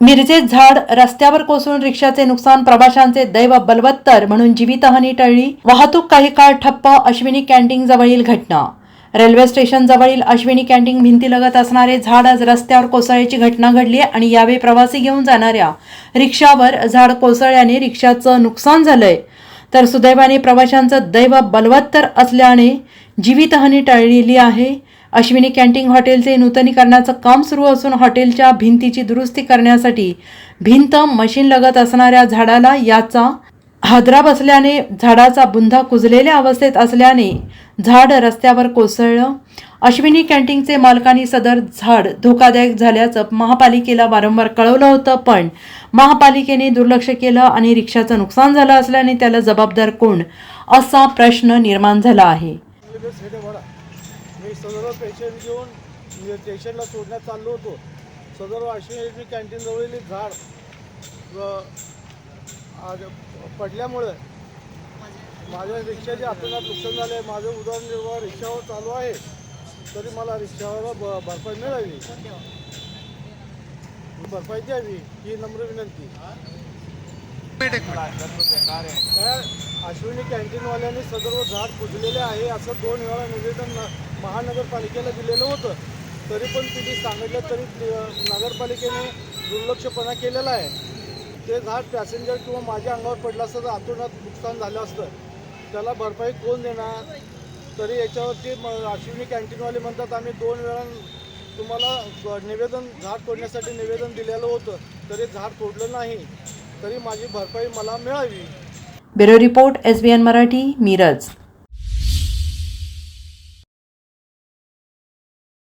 मिरजेत झाड रस्त्यावर कोसळून रिक्षाचे नुकसान प्रवाशांचे दैव बलवत्तर म्हणून जीवितहानी टळली. वाहतूक काही काळ ठप्प अश्विनी कॅन्टीन जवळील घटना. रेल्वे स्टेशन जवळील अश्विनी कॅन्टीन भिंतीलगत असणारे झाड आज रस्त्यावर कोसळ्याची घटना घडली आणि यावेळी प्रवासी घेऊन जाणाऱ्या रिक्षावर झाड कोसळल्याने रिक्षाचं नुकसान झालंय. तर सुदैवाने प्रवाशांचं दैव बलवत्तर असल्याने जीवितहानी टळलेली आहे. अश्विनी कॅन्टीन हॉटेलचे नूतनीकरणाचं काम सुरू असून हॉटेलच्या भिंतीची दुरुस्ती करण्यासाठी भिंत मशीन लगत असणाऱ्या झाडाला याचा हादरा बसल्याने झाडाचा बुंधा कुजलेल्या अवस्थेत असल्याने झाड रस्त्यावर कोसळलं. अश्विनी कॅन्टीनचे मालकांनी सदर झाड धोकादायक झाल्याचं महापालिकेला वारंवार कळवलं होतं पण महापालिकेने दुर्लक्ष केलं आणि रिक्षाचं नुकसान झालं असल्याने त्याला जबाबदार कोण असा प्रश्न निर्माण झाला आहे. सदर पेशंट घेऊन मी स्टेशनला सोडण्यात चाललो होतो. सदर वाशिम कॅन्टीनजवळील एक झाड व पडल्यामुळं माझ्या रिक्षाचे आपल्याला नुकसान झालं. आहे माझं उदरनिर्वाह रिक्षावर चालू आहे. तरी मला रिक्षावर ब भरपाई मिळावी. भरपाई द्यावी ही नम्र विनंती. अश्विनी कॅन्टीनवाल्यांनी सदर झाड पुजलेले आहे असं दोन वेळा निवेदन न- महानगरपालिकेला दिलेलं होतं. तरी पण तिने सांगितलं तरी नगरपालिकेने दुर्लक्षपणा केलेला आहे. ते झाड पॅसेंजर किंवा माझ्या अंगावर पडलं असतं तर आतोनात नुकसान झालं असतं. त्याला भरपाई कोण देणार? तरी याच्यावरती म अश्विनी कॅन्टीनवाले म्हणतात आम्ही दोन वेळा तुम्हाला निवेदन झाड तोडण्यासाठी निवेदन दिलेलं होतं. तरी झाड तोडलं नाही. तरी माझी भरपाई मला मिळावी. Bureau report S B N Marathi Miraj.